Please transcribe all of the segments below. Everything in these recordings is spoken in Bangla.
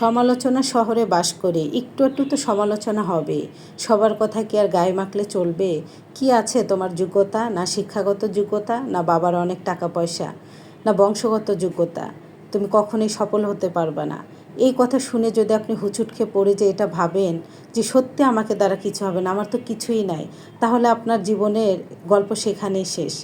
সমালোচনা শহরে বাস করে। একটু একটু তো সমালোচনা হবে। সবার কথা কি আর গায়ে মাখলে চলবে? কি আছে তোমার যোগ্যতা? না শিক্ষাগত যোগ্যতা? না বাবার অনেক টাকা পয়সা? না বংশগত যোগ্যতা? তুমি কখনোই সফল হতে পারবে না। এই কথা শুনে যদি আপনি হুচুট খেয়ে পড়ে যে এটা ভাবেন, যে সত্যি আমাকে দ্বারা কিছু হবে না, আমার তো কিছুই নাই, তাহলে আপনার জীবনের গল্প সেখানেই শেষ।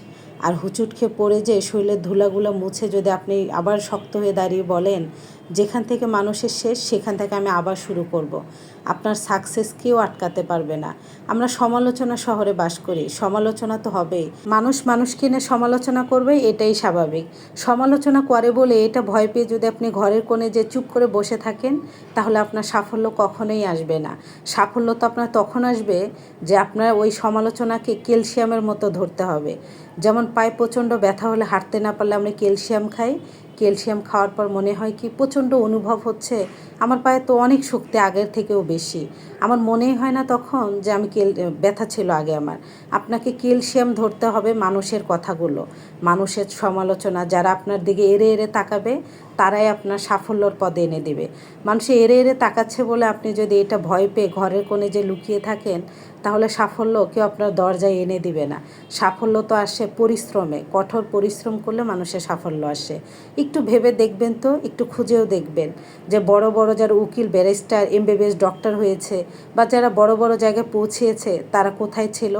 আর হুচুট খেয়ে পড়ে যে শরীরের ধুলাগুলো মুছে যদি আপনি আবার শক্ত হয়ে দাঁড়িয়ে বলেন যেখান থেকে মানুষের শেষ, সেখান থেকে আমি আবার শুরু করব। আপনার সাকসেস কেউ আটকাতে পারবে না। আমরা সমালোচনা শহরে বাস করি। সমালোচনা তো হবেই। মানুষ মানুষকে নিয়ে সমালোচনা করবে, এটাই স্বাভাবিক। সমালোচনা করে বলে এটা ভয় পেয়ে যদি আপনি ঘরের কোণে যে চুপ করে বসে থাকেন, তাহলে আপনার সাফল্য কখনোই আসবে না। সাফল্য তো আপনার তখন আসবে যে আপনার ওই সমালোচনাকে ক্যালসিয়ামের মতো ধরতে হবে। যেমন পায়ে প্রচণ্ড ব্যথা হলে হাঁটতে না পারলে আমরা ক্যালসিয়াম খাই ক্যালসিয়াম খাওয়ার পর মনে হয় কি প্রচণ্ড অনুভব হচ্ছে। আমার পায়ে তো অনেক শক্তি আগের থেকেও বেশি। আমার মনেই হয় না তখন যে আমি কেল, ব্যথা ছিল আগে আমার। আপনাকে ক্যালসিয়াম ধরতে হবে মানুষের কথাগুলো। মানুষের সমালোচনা যারা আপনার দিকে এড়ে এড়ে তাকাবে তারাই আপনার সাফল্যর পদে এনে দেবে। মানুষ এড়ে এড়ে তাকাচ্ছে বলে আপনি যদি এটা ভয় পেয়ে ঘরের কোণে যে লুকিয়ে থাকেন, তাহলে সাফল্য কেউ আপনার দরজায় এনে দিবে না। সাফল্য তো আসে পরিশ্রমে। কঠোর পরিশ্রম করলে মানুষের সাফল্য আসে। একটু ভেবে দেখবেন তো, একটু খুঁজেও দেখবেন যে বড় বড় যারা উকিল, ব্যারিস্টার, এমবিবিএস ডক্টর হয়েছে বা যারা বড় বড় জায়গায় পৌঁছিয়েছে তারা কোথায় ছিল?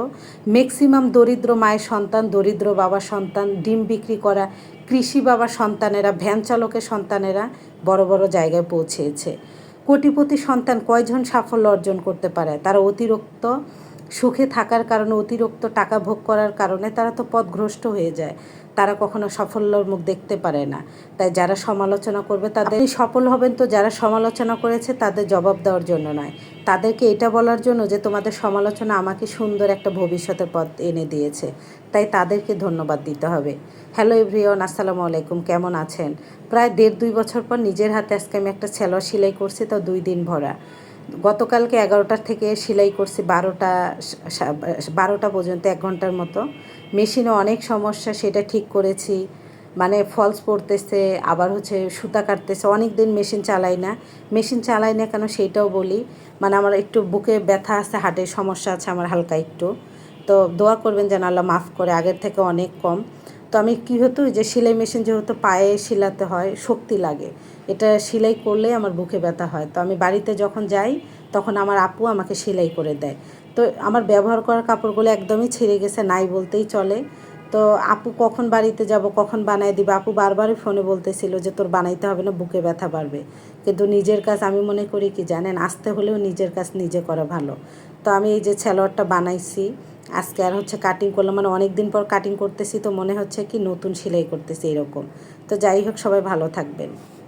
ম্যাক্সিমাম দরিদ্র মায়ের সন্তান, দরিদ্র বাবার সন্তান, ডিম বিক্রি করা কৃষি বাবা সন্তানেরা, ভ্যান চালকের সন্তানেরা বড় বড় জায়গায় পৌঁছেছে। কোটিপতি সন্তান কয়জন সাফল্য অর্জন করতে পারে? তারা অতিরিক্ত সুখে থাকার কারণে, অতিরিক্ত টাকা ভোগ করার কারণে তারা তো পথভ্রষ্ট হয়ে যায়। তারা কখনো সাফল্যর মুখ দেখতে পারে না। তাই যারা সমালোচনা করবে, তাদের সফল হবেন তো যারা সমালোচনা করেছে, তাদের জবাব দেওয়ার জন্য নয়। তাদেরকে এটা বলার জন্য যে, তোমাদের সমালোচনা আমাকে সুন্দর একটা ভবিষ্যতের পথ এনে দিয়েছে। তাই তাদেরকে ধন্যবাদ দিতে হবে। হ্যালো এভরিওয়ান, আসসালামু আলাইকুম। কেমন আছেন? প্রায় দেড় দুই বছর পর নিজের হাতে আজকে আমি একটা ছেলো সেলাই করছি, তো দুই দিন ভরা। গতকালকে এগারোটার থেকে সেলাই করছি বারোটা বারোটা পর্যন্ত, এক ঘণ্টার মতো। মেশিনে অনেক সমস্যা, সেটা ঠিক করেছি। মানে ফলস পড়তেছে, আবার হচ্ছে সুতা কাটতেছে। অনেক দিন মেশিন চালাই না। মেশিন চালাই না কেন সেইটাও বলি। মানে আমার একটু বুকে ব্যথা আছে হার্টের সমস্যা আছে আমার হালকা একটু। তো দোয়া করবেন যেন আল্লাহ মাফ করে, আগের থেকে অনেক কম। তো আমি কী হতো যে সেলাই মেশিন যেহেতু পায়ে শিলাতে হয়, শক্তি লাগে। এটা সেলাই করলে আমার বুকে ব্যথা হয়। তো আমি বাড়িতে যখন যাই, তখন আমার আপু আমাকে সেলাই করে দেয়। তো আমার ব্যবহার করার কাপড়গুলো একদমই ছিঁড়ে গেছে, নাই বলতেই চলে। তো আপু, কখন বাড়িতে যাব, কখন বানাই দিবে? আপু বারবারই ফোনে বলতেছিল যে, তোর বানাইতে হবে না, বুকে ব্যথা বাড়বে। কিন্তু নিজের কাজ আমি মনে করি কি জানেন, আসতে হলেও নিজের কাজ নিজে করা ভালো। তো আমি এই যে ছেলোয়ারটা বানাইছি আজকে আর হচ্ছে কাটিং করলাম মানে অনেক দিন পর কাটিং করতেছি, তো মনে হচ্ছে কি নতুন সেলাই করতেছি এরকম। তো যাই হোক, সবাই ভালো থাকবেন।